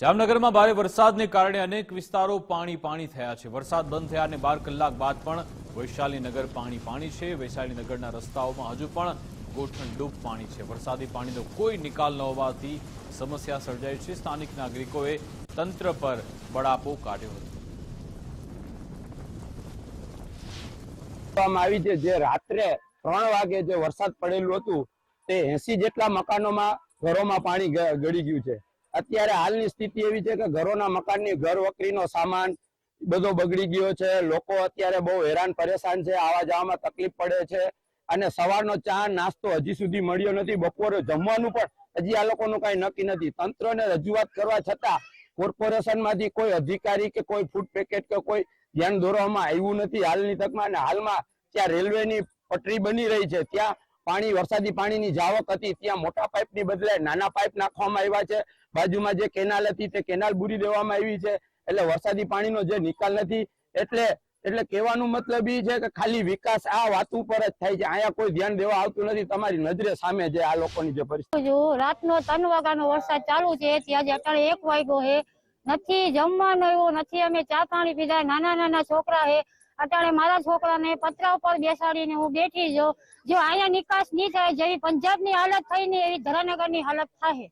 જામનગરમાં ભારે વરસાદને કારણે અનેક વિસ્તારો પાણી પાણી થયા છે. વરસાદ બંધ થયા અને બાર કલાક બાદ પણ વૈશાલી નગર પાણી પાણી છે. વૈશાલી નગરના રસ્તાઓમાં હજુ પણ ગોઠણડૂબ પાણી છે. વરસાદી પાણીનો કોઈ નિકાલ ન હોવાથી સમસ્યા સર્જાઈ છે. સ્થાનિક નાગરિકોએ તંત્ર પર બળાપો કાઢ્યો હતો. આવી છે. જે રાત્રે ત્રણ વાગે જે વરસાદ પડેલું હતું, તે એસી જેટલા મકાનોમાં ઘરોમાં પાણી ગળી ગયું છે. અત્યારે હાલની સ્થિતિ એવી છે કે ઘરોના મકાનની, ઘર વકરીનો સામાન બધો બગડી ગયો છે. લોકો અત્યારે બહુ હેરાન પરેશાન છે. આવા જવામાં તકલીફ પડે છે. અને સવારનો ચા, નાસ્તો હજી સુધી મળ્યો નથી. બપોરે જમવાનું પણ હજી આ લોકોનું કઈ નક્કી નથી. તંત્રને રજૂઆત કરવા છતાં કોર્પોરેશનમાંથી કોઈ અધિકારી કે કોઈ ફૂડ પેકેટ કે કોઈ ધ્યાન દોરવામાં આવ્યું નથી. હાલની તકમાં અને હાલમાં ત્યાં રેલવેની પટરી બની રહી છે. ત્યાં પાણી, વરસાદી પાણીની જાવક હતી. ત્યાં મોટા પાઇપની બદલે નાના પાઇપ નાખવામાં આવ્યા છે. બાજુમાં જે કેનાલ હતી તે કેનાલ બુરી દેવામાં આવી છે. એટલે વરસાદી પાણીનો જે નિકાલ નથી, એટલે એટલે કહેવાનું મતલબ એ છે કે ખાલી વિકાસ આ વાત ઉપર જ થાય છે. અહીંયા કોઈ ધ્યાન દેવા આવતું નથી. તમારી નજરે સામે છે આ લોકોની જે પરિસ્થિતિ. રાતનો ત્રણ વાગ્યાનો વરસાદ ચાલુ છે ત્યાં અત્યારે એક વાગ્યો છે. નથી જમવાનો એવો, નથી અમે ચા પાણી પીધા. નાના નાના છોકરા છે. અત્યારે મારા છોકરાને પતરા ઉપર બેસાડીને હું બેઠી જો જો અહીંયા નિકાસ નહીં થાય, જેવી પંજાબની હાલત થઈ ને એવી ધરાનગરની હાલત થાય